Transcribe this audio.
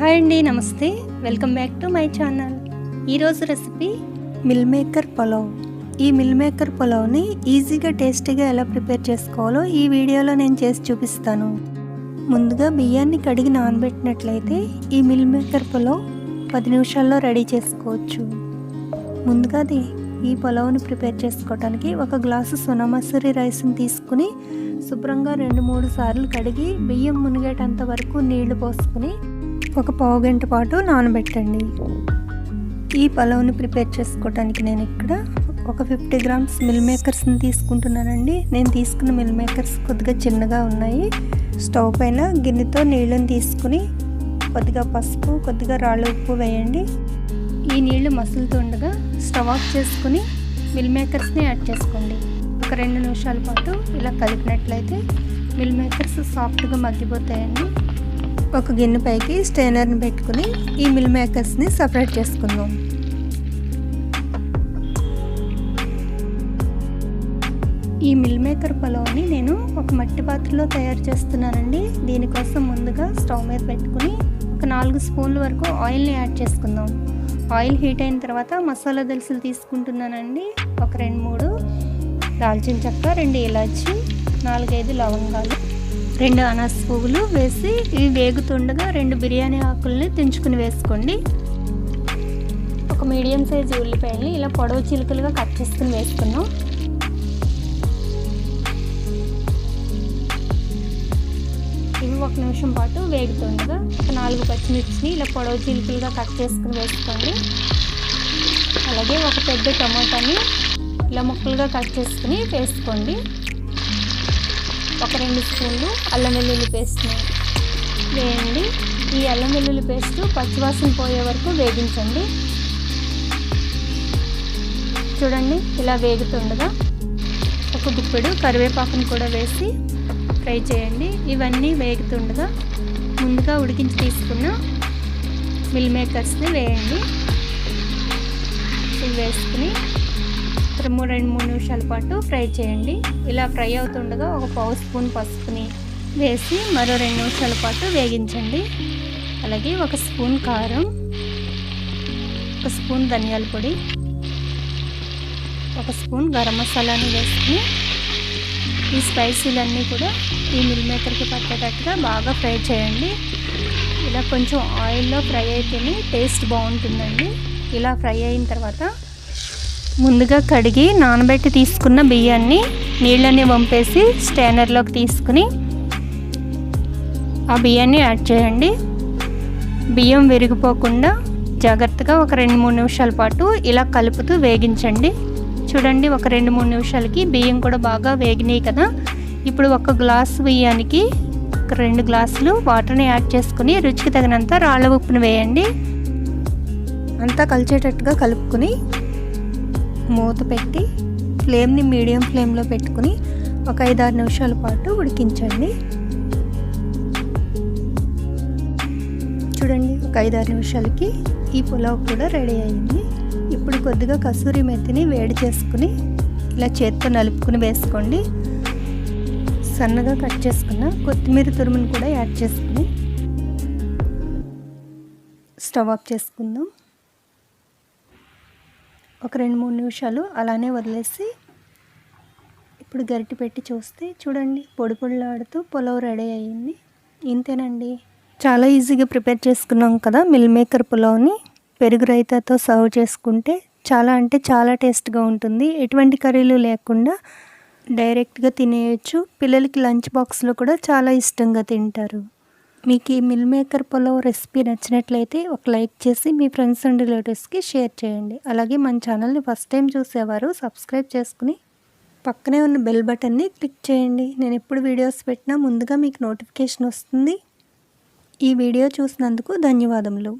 Hi అండి నమస్తే. Welcome back to my channel. ఈరోజు రెసిపీ మిల్ మేకర్ పులావ్. ఈ మిల్ మేకర్ పులావ్ని ఈజీగా టేస్టీగా ఎలా ప్రిపేర్ చేసుకోవాలో ఈ వీడియోలో నేను చేసి చూపిస్తాను. ముందుగా బియ్యాన్ని కడిగి నానబెట్టినట్లయితే ఈ మిల్ మేకర్ పులావ్ పది నిమిషాల్లో రెడీ చేసుకోవచ్చు. ముందుగా అది ఈ పులావ్ని ప్రిపేర్ చేసుకోవడానికి ఒక గ్లాసు సోనా రైస్ని తీసుకుని శుభ్రంగా రెండు మూడు సార్లు కడిగి బియ్యం మునిగేటంత వరకు నీళ్ళు పోసుకుని ఒక పావు గంట పాటు నానబెట్టండి. ఈ పలావ్ని ప్రిపేర్ చేసుకోవడానికి నేను ఇక్కడ ఒక ఫిఫ్టీ గ్రామ్స్ మిల్ మేకర్స్ని తీసుకుంటున్నానండి. నేను తీసుకున్న మిల్ మేకర్స్ కొద్దిగా చిన్నగా ఉన్నాయి. స్టవ్ పైన గిన్నెతో నీళ్ళని తీసుకుని కొద్దిగా పసుపు కొద్దిగా రాళ్ళ ఉప్పు వేయండి. ఈ నీళ్ళు మసులుతుండగా స్టవ్ ఆఫ్ చేసుకుని మిల్ మేకర్స్ని యాడ్ చేసుకోండి. ఒక రెండు నిమిషాల పాటు ఇలా కలిపినట్లయితే మిల్ మేకర్స్ సాఫ్ట్గా మగ్గిపోతాయండి. ఒక గిన్నె పైకి స్టైనర్ని పెట్టుకుని ఈ మిల్ మేకర్స్ని సపరేట్ చేసుకుందాం. ఈ మిల్ మేకర్ పొలవుని నేను ఒక మట్టి పాత్రలో తయారు చేస్తున్నానండి. దీనికోసం ముందుగా స్టవ్ మీద పెట్టుకుని ఒక నాలుగు స్పూన్ల వరకు ఆయిల్ని యాడ్ చేసుకుందాం. ఆయిల్ హీట్ అయిన తర్వాత మసాలా దినుసులు తీసుకుంటున్నానండి. ఒక రెండు మూడు దాల్చిన చెక్క రెండు ఇలాచి నాలుగైదు లవంగాలు. రెండు అనాస పువ్వులు వేసి ఇవి వేగుతుండగా రెండు బిర్యానీ ఆకుల్ని తెంచుకుని వేసుకోండి. ఒక మీడియం సైజు ఉల్లిపాయల్ని ఇలా పొడవు చిలుకలుగా కట్ చేసుకుని వేసుకున్నాం ఇవి ఒక నిమిషం పాటు వేగుతుండగా ఒక నాలుగు పచ్చిమిర్చిని ఇలా పొడవు చిలుకలుగా కట్ చేసుకుని వేసుకోండి. అలాగే ఒక పెద్ద టమాటాని ఇలా ముక్కలుగా కట్ చేసుకుని వేసుకోండి. ఒక రెండు స్పూన్లు అల్లం వెల్లుల్లి పేస్ట్ని వేయండి. ఈ అల్లం వెల్లుల్లి పేస్ట్ పచ్చివాసన పోయే వరకు వేగించండి. చూడండి ఇలా వేగుతుండగా ఒక గుప్పెడు కరివేపాకును కూడా వేసి ఫ్రై చేయండి. ఇవన్నీ వేగుతుండగా ముందుగా ఉడికించి తీసుకున్న మిల్ మేకర్స్ని వేయండి. ఇవి వేసుకుని మూడు రెండు మూడు నిమిషాల పాటు ఫ్రై చేయండి. ఇలా ఫ్రై అవుతుండగా ఒక పావు స్పూన్ పసుపుని వేసి మరో రెండు నిమిషాల పాటు వేగించండి. అలాగే ఒక స్పూన్ కారం ఒక స్పూన్ ధనియాల పొడి ఒక స్పూన్ గరం మసాలాని వేసుకుని ఈ స్పైసీలన్నీ కూడా ఈ మిల్ మేకర్కి పట్టేటట్టుగా బాగా ఫ్రై చేయండి. ఇలా కొంచెం ఆయిల్లో ఫ్రై అయితేనే టేస్ట్ బాగుంటుందండి. ఇలా ఫ్రై అయిన తర్వాత ముందుగా కడిగి నానబెట్టి తీసుకున్న బియ్యాన్ని నీళ్ళని వంపేసి స్టైనర్లోకి తీసుకుని ఆ బియ్యాన్ని యాడ్ చేయండి. బియ్యం విరిగిపోకుండా జాగ్రత్తగా ఒక రెండు మూడు నిమిషాల పాటు ఇలా కలుపుతూ వేగించండి. చూడండి ఒక రెండు మూడు నిమిషాలకి బియ్యం కూడా బాగా వేగినాయి కదా. ఇప్పుడు ఒక గ్లాస్ బియ్యానికి ఒక రెండు గ్లాసులు వాటర్ని యాడ్ చేసుకుని రుచికి తగినంత రాళ్ళ ఉప్పును వేయండి. అంతా కలిసేటట్టుగా కలుపుకొని మూత పెట్టి ఫ్లేమ్ని మీడియం ఫ్లేమ్లో పెట్టుకుని ఒక ఐదారు నిమిషాల పాటు ఉడికించండి. చూడండి ఒక ఐదారు నిమిషాలకి ఈ పులావ్ కూడా రెడీ అయింది. ఇప్పుడు కొద్దిగా కసూరి మెత్తిని వేడి చేసుకుని ఇలా చేత్తో నలుపుకుని వేసుకోండి. సన్నగా కట్ చేసుకున్న కొత్తిమీర తురుమును కూడా యాడ్ చేసుకుని స్టవ్ ఆఫ్ చేసుకుందాం. ఒక రెండు మూడు నిమిషాలు అలానే వదిలేసి ఇప్పుడు గరిటె పెట్టి చూస్తే చూడండి పొడి పొడిలాడుతూ పులావ్ రెడీ అయ్యింది. ఇంతేనండి. చాలా ఈజీగా ప్రిపేర్ చేసుకున్నాం కదా మిల్ మేకర్ పులావ్ని. పెరుగు రైతాతో సర్వ్ చేసుకుంటే చాలా అంటే చాలా టేస్ట్గా ఉంటుంది. ఎటువంటి కర్రీలు లేకుండా డైరెక్ట్గా తినేయచ్చు. పిల్లలకి లంచ్ బాక్స్లో కూడా చాలా ఇష్టంగా తింటారు. మీకు ఈ మిల్ మేకర్ పులావ్ రెసిపీ నచ్చినట్లయితే ఒక లైక్ చేసి మీ ఫ్రెండ్స్ అండ్ రిలేటివ్స్కి షేర్ చేయండి. అలాగే మన ఛానల్ని ఫస్ట్ టైం చూసేవారు సబ్స్క్రైబ్ చేసుకుని పక్కనే ఉన్న బెల్ బటన్ని క్లిక్ చేయండి. నేను ఎప్పుడు వీడియోస్ పెట్టినా ముందుగా మీకు నోటిఫికేషన్ వస్తుంది. ఈ వీడియో చూసినందుకు ధన్యవాదములు.